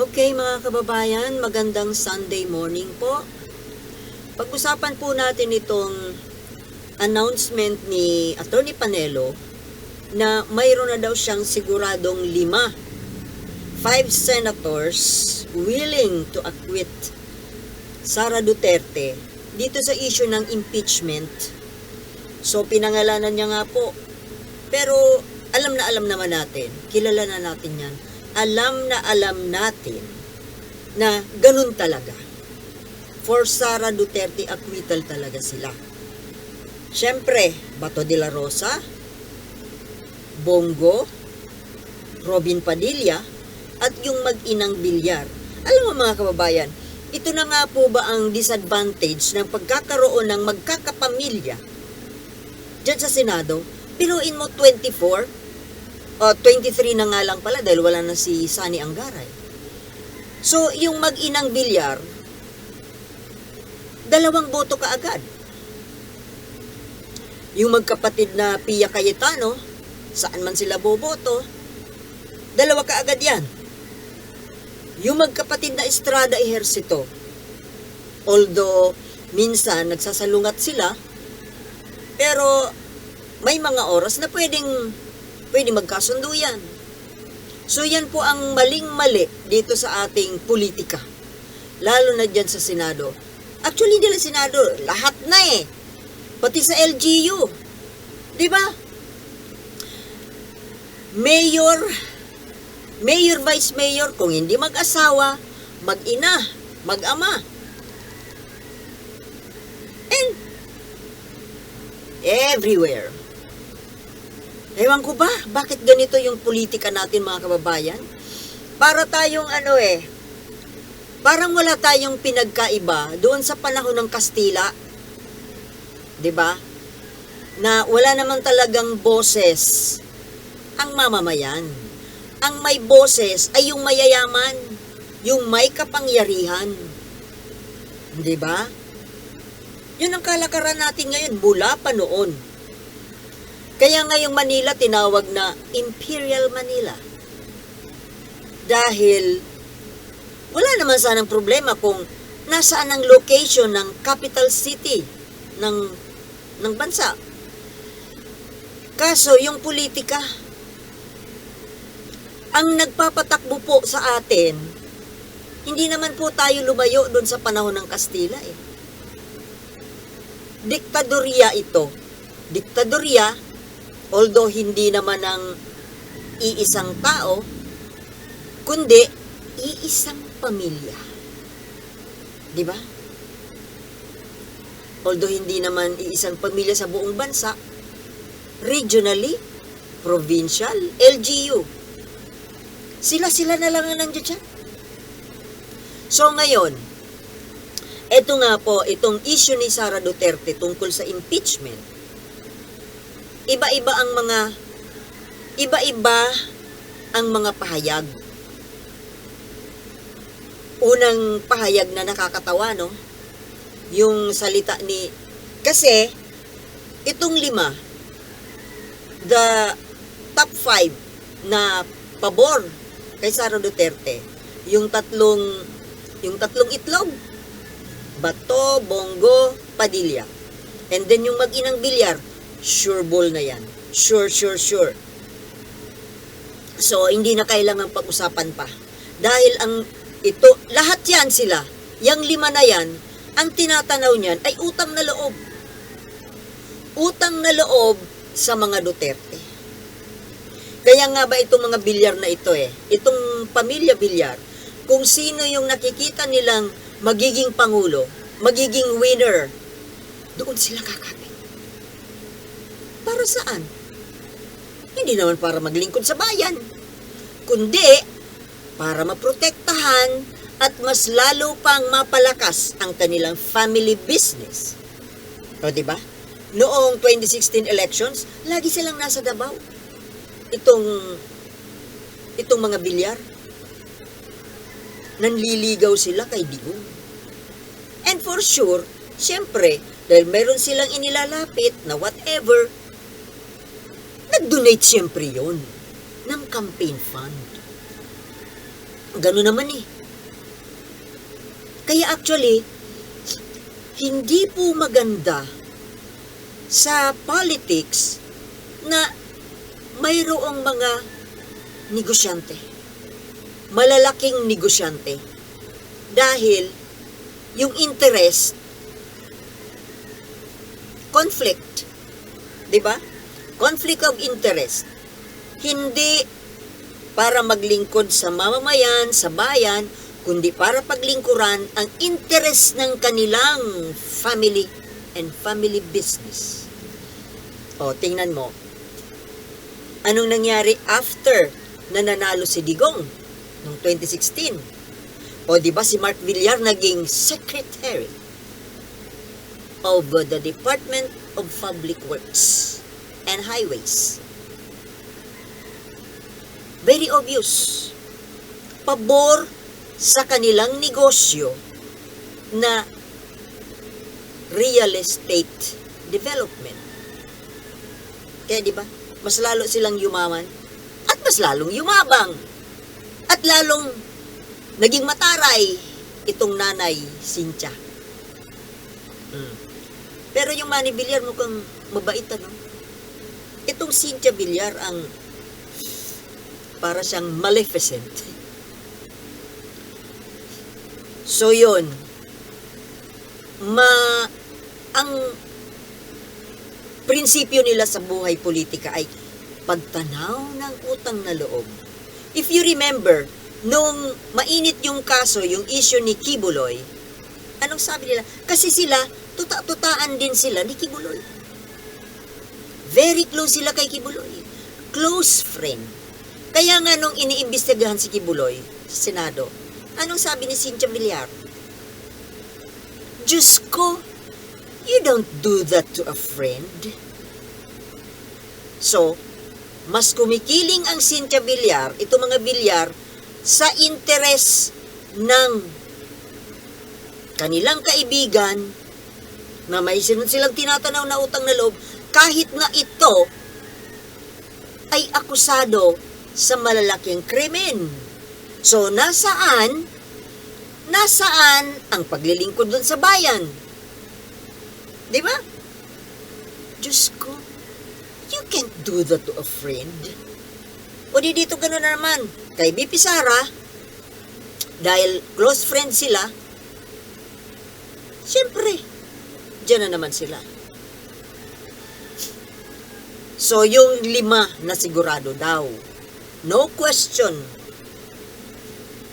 Okay mga kababayan, magandang Sunday morning po. Pag-usapan po natin itong announcement ni Attorney Panelo na mayroon na daw siyang siguradong lima, five senators willing to acquit Sara Duterte dito sa issue ng impeachment. So pinangalanan niya nga po. Pero alam na alam naman natin, kilala na natin yan, alam na alam natin na ganun talaga. For Sara Duterte, acquittal talaga sila. Siyempre, Bato de la Rosa, Bongo, Robin Padilla, at yung mag-inang bilyar. Alam mo mga kababayan, ito na nga po ba ang disadvantage ng pagkakaroon ng magkakapamilya dyan sa Senado? Pinuin mo 24 o 23 na nga lang pala dahil wala na si Sani Angaray. So, yung mag-inang bilyar, dalawang boto ka agad. Yung magkapatid na Pia Cayetano, saan man sila boboto, dalawa ka agad yan. Yung magkapatid na Estrada Ejercito, although minsan nagsasalungat sila, pero may mga oras na pwedeng pwede magkasundo yan. So yan po ang maling-mali dito sa ating politika. Lalo na dyan sa Senado. Actually, hindi lang Senado, lahat na eh. Pati sa LGU. Di ba? Mayor, mayor, vice mayor, kung hindi mag-asawa, mag-ina, mag-ama. And everywhere. Ewan ko ba, bakit ganito yung politika natin mga kababayan? Para tayong ano eh, parang wala tayong pinagkaiba doon sa panahon ng Kastila. 'Di ba? Na wala naman talagang boses ang mamamayan. Ang may boses ay yung mayayaman, yung may kapangyarihan. 'Di ba? Yun ang kalakaran natin ngayon mula pa noon. Kaya ngayong Manila tinawag na Imperial Manila. Dahil wala naman sanang problema kung nasaan ang location ng capital city ng ng bansa. Kaso yung politika ang nagpapatakbo po sa atin, hindi naman po tayo lumayo doon sa panahon ng Kastila eh. Diktadorya ito. Diktadorya although hindi naman ng iisang tao, kundi iisang pamilya. Di ba? Although hindi naman iisang pamilya sa buong bansa, regionally, provincial, LGU. Sila-sila na lang ang nandiyan dyan. So ngayon, eto nga po, itong issue ni Sara Duterte tungkol sa impeachment, iba-iba ang mga iba-iba ang mga pahayag. Unang pahayag na nakakatawa, no? Yung salita ni... Kasi, itong lima, the top five na pabor kay Sara Duterte, yung tatlong, yung tatlong itlog, Bato, Bongo, Padilla. And then yung mag-inang bilyar, sure ball na yan. Sure, sure, sure. So, hindi na kailangan pag-usapan pa. Dahil ang ito, lahat yan sila, yung lima na yan, ang tinatanaw niyan ay utang na loob. Utang na loob sa mga Duterte. Kaya nga ba itong mga bilyar na ito eh, itong pamilya bilyar, kung sino yung nakikita nilang magiging pangulo, magiging winner, doon sila kakapit. Para saan? Hindi naman para maglingkod sa bayan, kundi para maprotektahan at mas lalo pang mapalakas ang kanilang family business. O, di ba? Noong 2016 elections, lagi silang nasa Davao. Itong itong mga bilyar. Nanliligaw sila kay Digong. And for sure, syempre, dahil meron silang inilalapit na whatever, nag-donate siyempre yon ng campaign fund. Ganun naman eh. Kaya actually, hindi po maganda sa politics na mayroong mga negosyante. Malalaking negosyante. Dahil yung interest, conflict, di ba? Conflict of interest. Hindi para maglingkod sa mamamayan, sa bayan, kundi para paglingkuran ang interest ng kanilang family and family business. O, tingnan mo. Anong nangyari after na nanalo si Digong noong 2016? O, di ba si Mark Villar naging secretary of the Department of Public Works and Highways. Very obvious. Pabor sa kanilang negosyo na real estate development. Kaya di ba? Mas lalo silang yumaman at mas lalong yumabang. At lalong naging mataray itong nanay Cynthia. Mm. Pero yung Manny Villar mukhang mabait ano. Itong Cynthia Villar ang para siyang maleficent. So yun, ma ang prinsipyo nila sa buhay politika ay pagtanaw ng utang na loob. If you remember, nung mainit yung kaso, yung issue ni Kibuloy, anong sabi nila? Kasi sila, tuta-tutaan din sila ni Kibuloy. Very close sila kay Kibuloy. Close friend. Kaya nga nung iniimbestigahan si Kibuloy sa Senado, anong sabi ni Cynthia Villar? Diyos ko, you don't do that to a friend. So, mas kumikiling ang Cynthia Villar, ito mga Villar, sa interes ng kanilang kaibigan na may sinun silang tinatanaw na utang na loob, kahit na ito ay akusado sa malalaking krimen. So, nasaan? Nasaan ang paglilingkod dun sa bayan? Di ba? Diyos ko, you can't do that to a friend. O di dito gano'n na naman, kay BP Sara, dahil close friend sila, siyempre, dyan na naman sila. So, yung lima na sigurado daw, no question,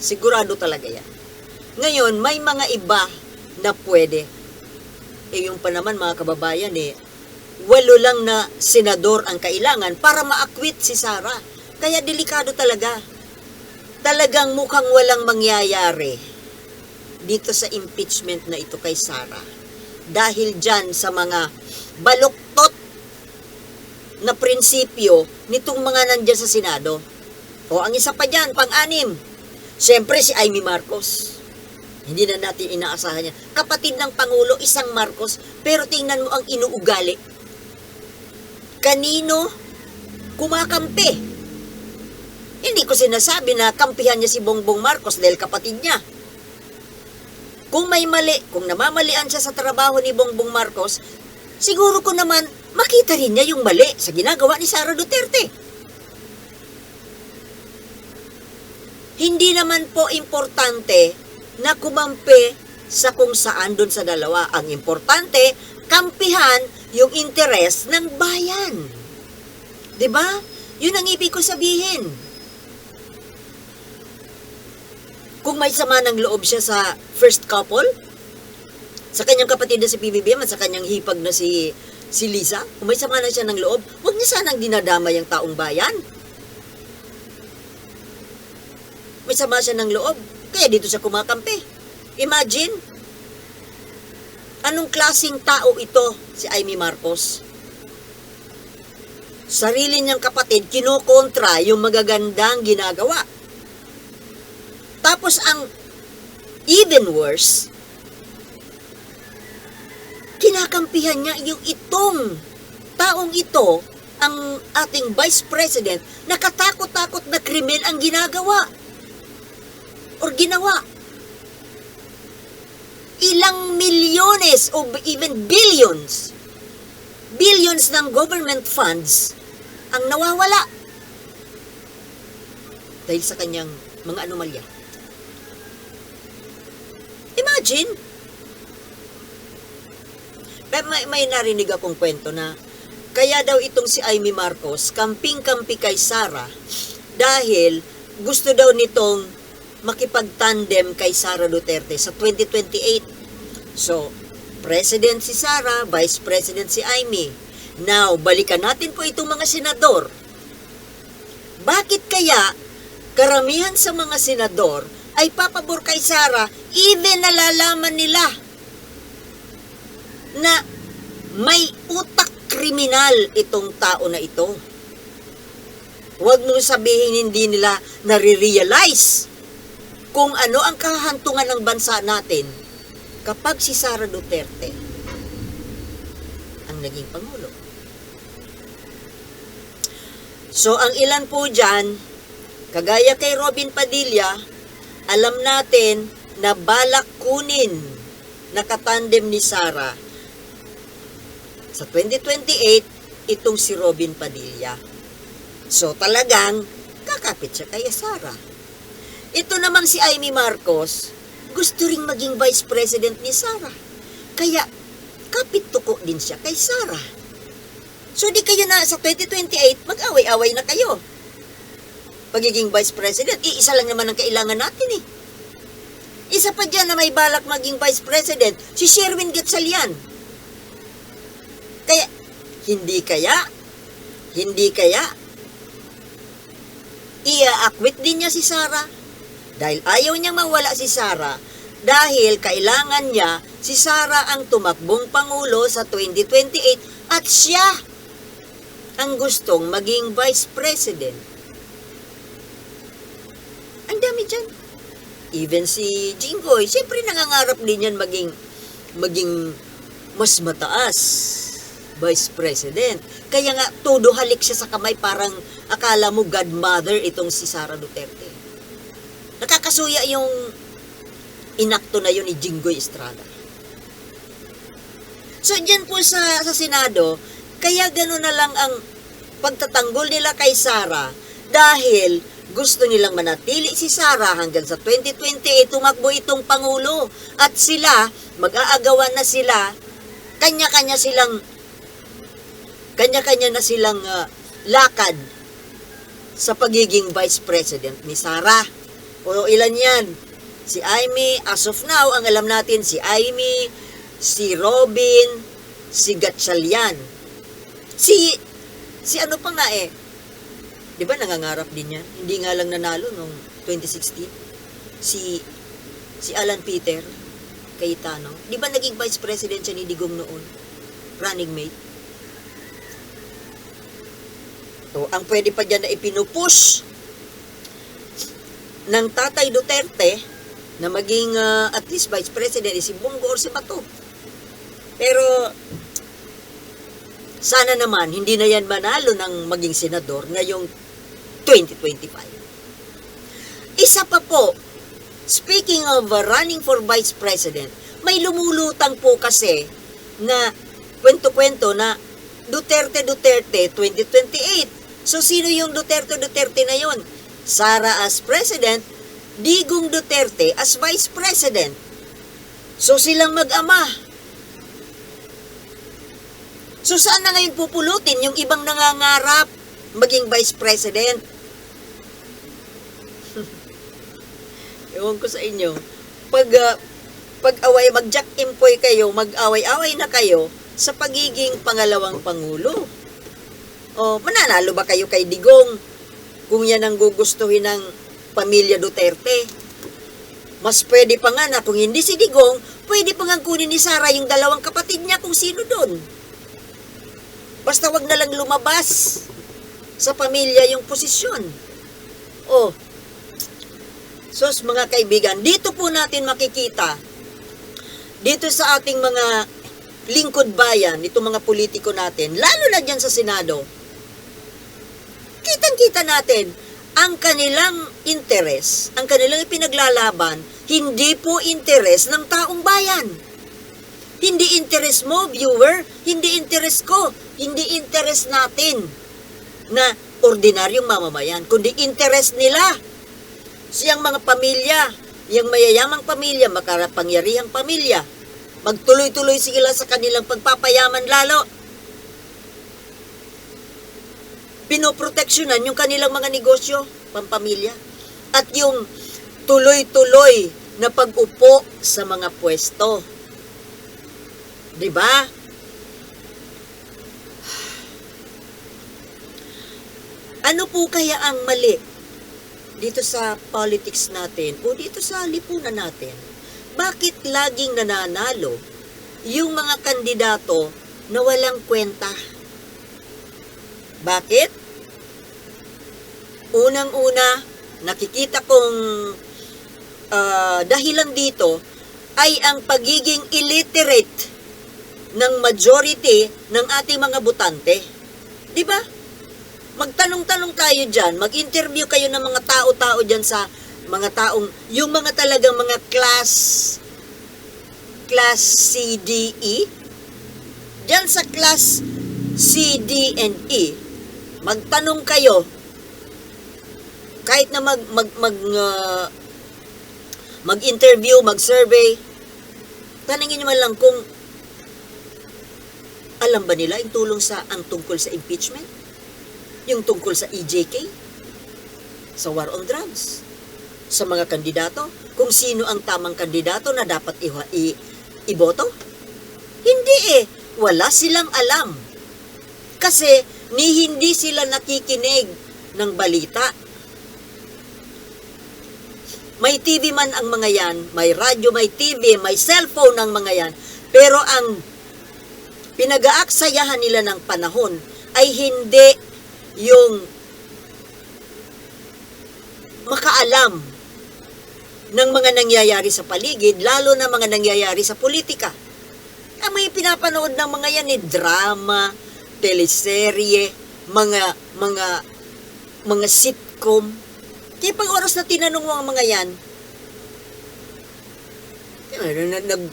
sigurado talaga yan. Ngayon, may mga iba na pwede. Eh, yung pa naman mga kababayan eh, walo lang na senador ang kailangan para ma-acquit si Sara. Kaya delikado talaga. Talagang mukhang walang mangyayari dito sa impeachment na ito kay Sara. Dahil dyan sa mga baluktot na prinsipyo nitong mga nandyan sa Senado. O ang isa pa dyan, pang-anim, siyempre si Amy Marcos. Hindi na natin inaasahan yan. Kapatid ng Pangulo, isang Marcos, pero tingnan mo ang inuugali. Kanino kumakampi? Hindi ko sinasabi na kampihan niya si Bongbong Marcos dahil kapatid niya. Kung may mali, kung namamalian siya sa trabaho ni Bongbong Marcos, siguro ko naman makita rin niya yung mali sa ginagawa ni Sara Duterte. Hindi naman po importante na kumampi sa kung saan doon sa dalawa. Ang importante, kampihan yung interes ng bayan. ba? Yun ang ibig ko sabihin. Kung may sama ng loob siya sa first couple, sa kanyang kapatid na si PBBM at sa kanyang hipag na si si Lisa, kung may sama na siya ng loob, huwag niya sanang dinadamay ang taong bayan. May sama siya ng loob, kaya dito siya kumakampi. Imagine, anong klasing tao ito si Amy Marcos? Sarili niyang kapatid, kinokontra yung magagandang ginagawa. Tapos ang even worse, kinakampihan niya yung itong taong ito, ang ating Vice President, na katakot-takot na krimen ang ginagawa. or ginawa. Ilang milyones o even billions, billions ng government funds ang nawawala dahil sa kanyang mga anomalya. Imagine, pero may, may narinig akong kwento na kaya daw itong si Amy Marcos kamping-kampi kay Sara dahil gusto daw nitong makipag-tandem kay Sara Duterte sa 2028. So, President si Sara, Vice President si Amy. Now, balikan natin po itong mga senador. Bakit kaya karamihan sa mga senador ay papabor kay Sara even nalalaman nila na may utak kriminal itong tao na ito. Huwag mo sabihin hindi nila nare-realize kung ano ang kahantungan ng bansa natin kapag si Sara Duterte ang naging Pangulo. So, ang ilan po dyan, kagaya kay Robin Padilla, alam natin na balak kunin nakatandem ni Sara sa 2028 itong si Robin Padilla. So talagang kakapit siya kay Sara. Ito namang si Amy Marcos, gusto ring maging vice president ni Sara. Kaya kapit tuko din siya kay Sara. So di kayo na sa 2028 mag-away-away na kayo. Pagiging vice president, iisa lang naman ang kailangan natin eh. Isa pa dyan na may balak maging vice president, si Sherwin Gatchalian. Hindi kaya, hindi kaya, ia-acquit din niya si Sara. Dahil ayaw niyang mawala si Sara, dahil kailangan niya si Sara ang tumakbong Pangulo sa 2028 at siya ang gustong maging Vice President. Ang dami dyan. Even si Jinggoy, siyempre nangangarap din yan maging, maging mas mataas Vice President. Kaya nga, todo halik siya sa kamay, parang akala mo godmother itong si Sara Duterte. Nakakasuya yung inakto na yun ni Jinggoy Estrada. So, dyan po sa, sa Senado, kaya gano'n na lang ang pagtatanggol nila kay Sara dahil gusto nilang manatili si Sara hanggang sa 2028 tumakbo itong Pangulo. At sila, mag-aagawan na sila, kanya-kanya silang kanya-kanya na silang ah, lakad sa pagiging Vice President ni Sara. O ilan yan? Si Amy, as of now, ang alam natin, si Amy, si Robin, si Gatchalian. Si, si ano pa nga eh, di ba nangangarap din yan? Hindi nga lang nanalo noong 2016. Si, si Alan Peter, Cayetano. Di ba naging Vice President siya ni Digong noon? Running mate. So, ang pwede pa dyan na ipinupush ng Tatay Duterte na maging ah, at least Vice President is si Bongo or si Bato. Pero, sana naman, hindi na yan manalo ng maging senador ngayong 2025. Isa pa po, speaking of uh, running for Vice President, may lumulutang po kasi na kwento-kwento na Duterte Duterte 2028. So sino yung Duterte Duterte na yon? Sara as President, Digong Duterte as Vice President. So silang mag-ama. So saan na ngayon pupulutin yung ibang nangangarap maging Vice President? Ewan ko sa inyo. Pag, ah, pag-away, mag-jack empoy kayo, mag-away-away na kayo sa pagiging pangalawang pangulo. O, mananalo ba kayo kay Digong kung yan ang gugustuhin ng pamilya Duterte? Mas pwede pa nga na kung hindi si Digong, pwede pa nga kunin ni Sara yung dalawang kapatid niya kung sino doon. Basta wag na lang lumabas sa pamilya yung posisyon. Oh, sos mga kaibigan, dito po natin makikita, dito sa ating mga lingkod bayan, itong mga politiko natin, lalo na dyan sa Senado, kitang-kita natin ang kanilang interes, ang kanilang ipinaglalaban, hindi po interes ng taong bayan. Hindi interes mo, viewer, hindi interes ko, hindi interes natin na ordinaryong mamamayan, kundi interes nila. Siyang mga pamilya, yung mayayamang pamilya, makarapangyarihang pamilya, magtuloy-tuloy sila sa kanilang pagpapayaman lalo. Pinoproteksyonan yung kanilang mga negosyo, pampamilya. At yung tuloy-tuloy na pag-upo sa mga pwesto. 'Di ba? Ano po kaya ang mali dito sa politics natin o dito sa lipunan natin? Bakit laging nananalo yung mga kandidato na walang kwenta? Bakit? Unang-una, nakikita kong ah, dahilan dito ay ang pagiging illiterate ng majority ng ating mga butante. Di ba? Magtanong-tanong tayo dyan, mag-interview kayo ng mga tao-tao dyan sa mga taong, yung mga talagang mga class, class C, D, E. Dyan sa class C, D, and E, magtanong kayo, kahit na mag, mag, mag, ah, mag-interview, mag-survey, tanongin nyo man lang kung alam ba nila yung tulong sa ang tungkol sa impeachment? Yung tungkol sa EJK? Sa war on drugs? Sa mga kandidato? Kung sino ang tamang kandidato na dapat i, i, iboto? Hindi eh. Wala silang alam. Kasi ni hindi sila nakikinig ng balita. May TV man ang mga yan, may radyo, may TV, may cellphone ang mga yan. Pero ang pinag-aaksayahan nila ng panahon ay hindi yung makaalam ng mga nangyayari sa paligid, lalo na mga nangyayari sa politika. Ang may pinapanood ng mga yan eh, drama, teleserye, mga, mga, mga sitcom. Kaya pag oras na tinanong mo ang mga yan, eh, nag, nag,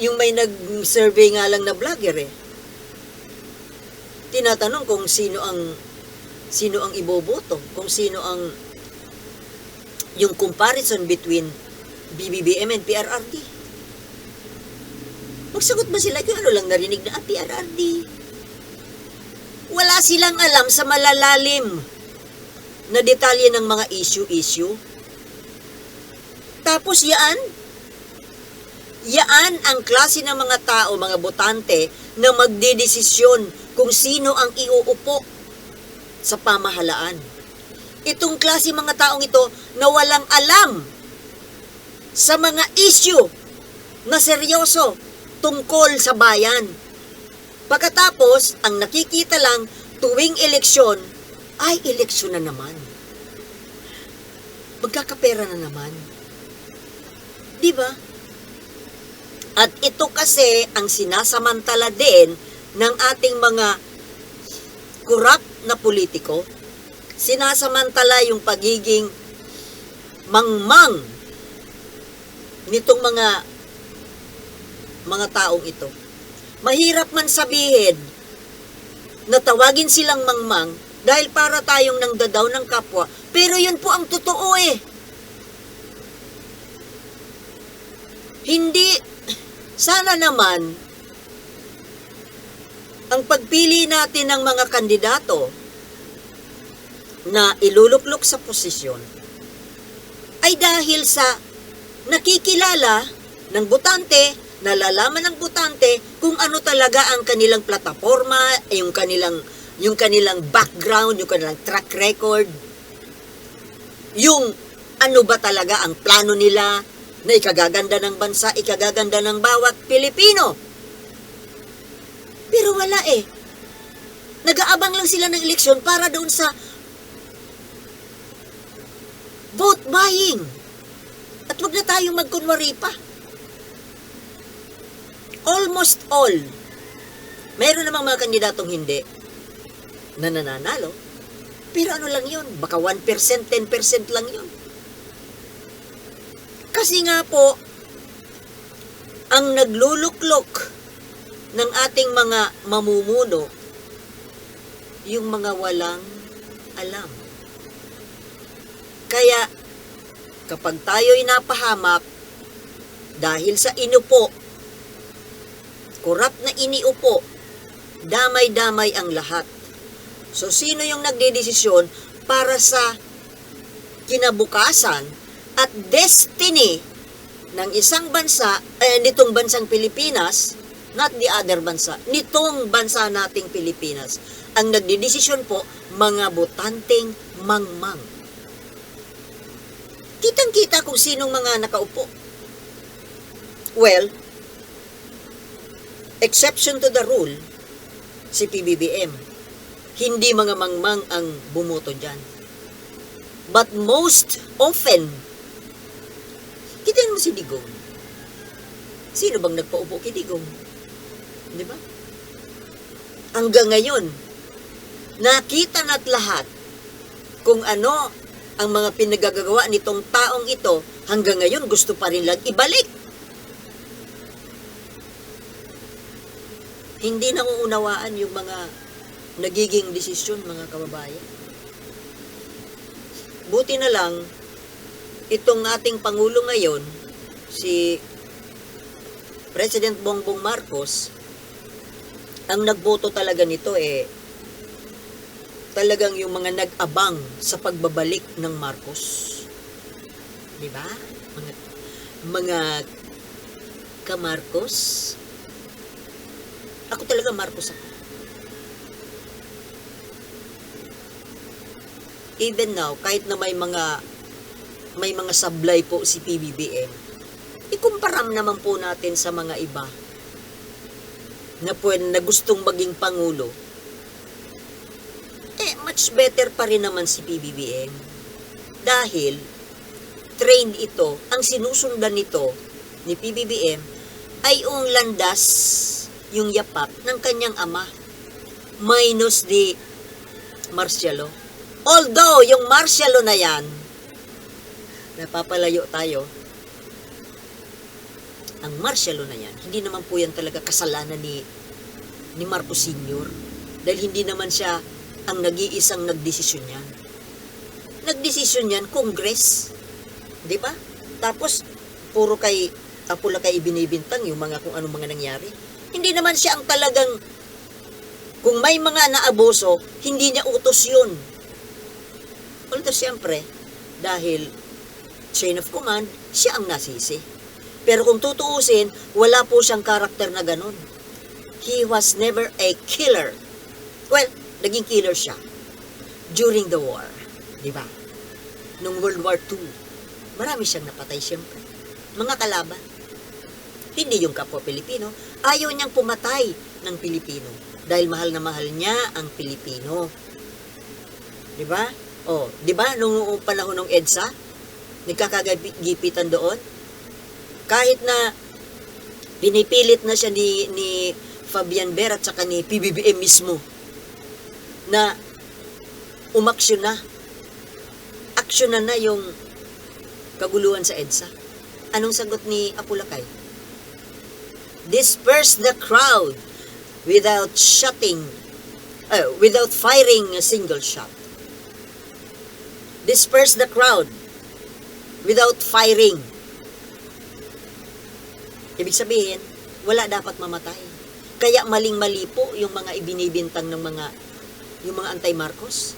yung may nag-survey nga lang na vlogger eh. Tinatanong kung sino ang sino ang iboboto, kung sino ang yung comparison between BBBM and PRRD. Magsagot ba sila kung ano lang narinig na ah, PRRD? Wala silang alam sa malalalim na detalye ng mga issue-issue. Tapos yaan, Yaan ang klase ng mga tao, mga botante, na magdedesisyon kung sino ang iuupo sa pamahalaan. Itong klase mga taong ito na walang alam sa mga issue na seryoso tungkol sa bayan. Pagkatapos, ang nakikita lang tuwing eleksyon ay eleksyon na naman. Magkakapera na naman. Di ba? At ito kasi ang sinasamantala din ng ating mga kurap na politiko. Sinasamantala yung pagiging mangmang nitong mga mga taong ito. Mahirap man sabihin na tawagin silang mangmang dahil para tayong nangdadaw ng kapwa, pero yun po ang totoo eh. Hindi sana naman, ang pagpili natin ng mga kandidato na iluluklok sa posisyon ay dahil sa nakikilala ng butante, nalalaman ng butante kung ano talaga ang kanilang plataforma, yung kanilang yung kanilang background, yung kanilang track record, yung ano ba talaga ang plano nila, na ikagaganda ng bansa, ikagaganda ng bawat Pilipino. Pero wala eh. Nag-aabang lang sila ng eleksyon para doon sa vote buying. At wag na tayong magkunwari pa. Almost all. Meron namang mga kandidatong hindi na nananalo. Pero ano lang yun? Baka 1%, 10% lang yun. Kasi nga po, ang nagluluklok ng ating mga mamumuno, yung mga walang alam. Kaya, kapag tayo'y napahamak, dahil sa inupo, kurap na iniupo, damay-damay ang lahat. So, sino yung nagdedesisyon para sa kinabukasan at destiny ng isang bansa, eh, nitong bansang Pilipinas, not the other bansa, nitong bansa nating Pilipinas. Ang nagdedesisyon po, mga botanteng mangmang. Kitang-kita kung sinong mga nakaupo. Well, exception to the rule, si PBBM. Hindi mga mangmang ang bumoto dyan. But most often, kita mo si Digong. Sino bang nagpaupo kay Digong? Di ba? Hanggang ngayon, nakita na't lahat kung ano ang mga pinagagawa nitong taong ito hanggang ngayon gusto pa rin lang ibalik. Hindi nauunawaan yung mga nagiging desisyon mga kababayan. Buti na lang, itong ating Pangulo ngayon, si President Bongbong Marcos, ang nagboto talaga nito eh, talagang yung mga nag-abang sa pagbabalik ng Marcos. Di ba? Mga, mga ka-Marcos. Ako talaga Marcos ako. Even now, kahit na may mga may mga sablay po si PBBM, ikumparam naman po natin sa mga iba na pwede na gustong maging pangulo, eh, much better pa rin naman si PBBM. Dahil, train ito, ang sinusundan nito ni PBBM ay yung landas, yung yapak ng kanyang ama. Minus the martialo. Although, yung martialo na yan, napapalayo tayo, ang martialo na yan, hindi naman po yan talaga kasalanan ni ni Marcos Sr. Dahil hindi naman siya ang nag-iisang nagdesisyon yan. Nagdesisyon yan, Congress. Di ba? Tapos, puro kay, tapula kay ibinibintang yung mga kung anong mga nangyari. Hindi naman siya ang talagang, kung may mga naaboso, hindi niya utos yun. Although, siyempre, dahil chain of command, siya ang nasisi. Pero kung tutuusin, wala po siyang karakter na ganun. He was never a killer. Well, naging killer siya during the war. Di ba? Nung World War II, marami siyang napatay siyempre. Mga kalaban. Hindi yung kapwa Pilipino. Ayaw niyang pumatay ng Pilipino. Dahil mahal na mahal niya ang Pilipino. Di ba? Oh, di ba nung panahon ng EDSA, nagkakagipitan doon? Kahit na pinipilit na siya ni, ni Fabian Ver at saka ni PBBM mismo na umaksyon na. Aksyon na na yung kaguluhan sa EDSA. Anong sagot ni Apulakay? Disperse the crowd without shutting, uh, without firing a single shot. Disperse the crowd without firing. Ibig sabihin, wala dapat mamatay. Kaya maling-mali po yung mga ibinibintang ng mga yung mga anti-Marcos.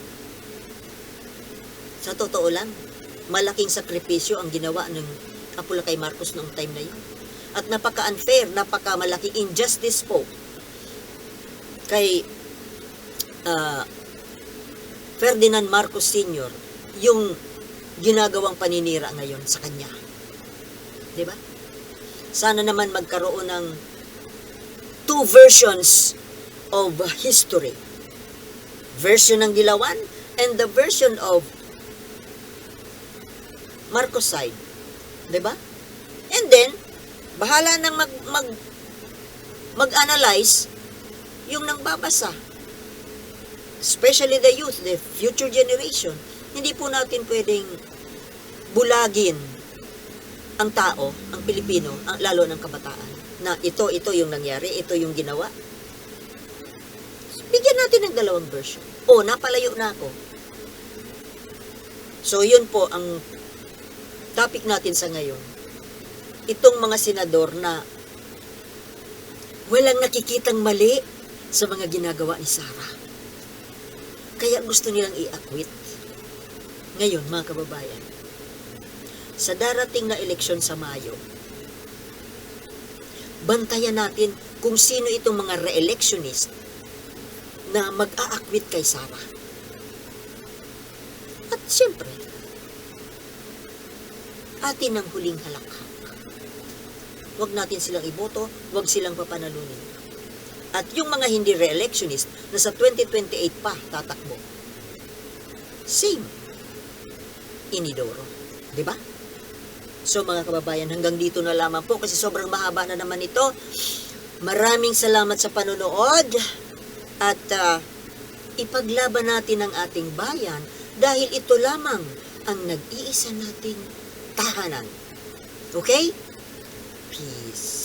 Sa totoo lang, malaking sakripisyo ang ginawa ng Apula kay Marcos noong time na yun. At napaka-unfair, napaka-malaking injustice po kay ah, Ferdinand Marcos Sr. yung ginagawang paninira ngayon sa kanya. 'Di ba? Sana naman magkaroon ng two versions of history. Version ng Dilawan and the version of Marcos side. 'Di ba? Bahala nang mag, mag mag-analyze yung nang babasa. especially the youth, the future generation, hindi po natin pwedeng bulagin ang tao, ang Pilipino, ang, lalo ng kabataan, na ito, ito yung nangyari, ito yung ginawa. Bigyan natin ng dalawang version. O, napalayo na ako. So, yun po ang topic natin sa ngayon. Itong mga senador na walang nakikitang mali sa mga ginagawa ni Sarah. Kaya gusto nilang i-acquit. Ngayon, mga kababayan, sa darating na eleksyon sa Mayo, bantayan natin kung sino itong mga re-electionist na mag-a-acquit kay Sarah. At siyempre, atin ang huling halakhak. Huwag natin silang iboto, huwag silang papanalunin. At yung mga hindi re-electionist na sa 2028 pa tatakbo, same. Inidoro. Ba? So mga kababayan, hanggang dito na lamang po kasi sobrang mahaba na naman ito. Maraming salamat sa panonood at ah, ipaglaban natin ang ating bayan dahil ito lamang ang nag-iisa nating tahanan. Okay? Peace.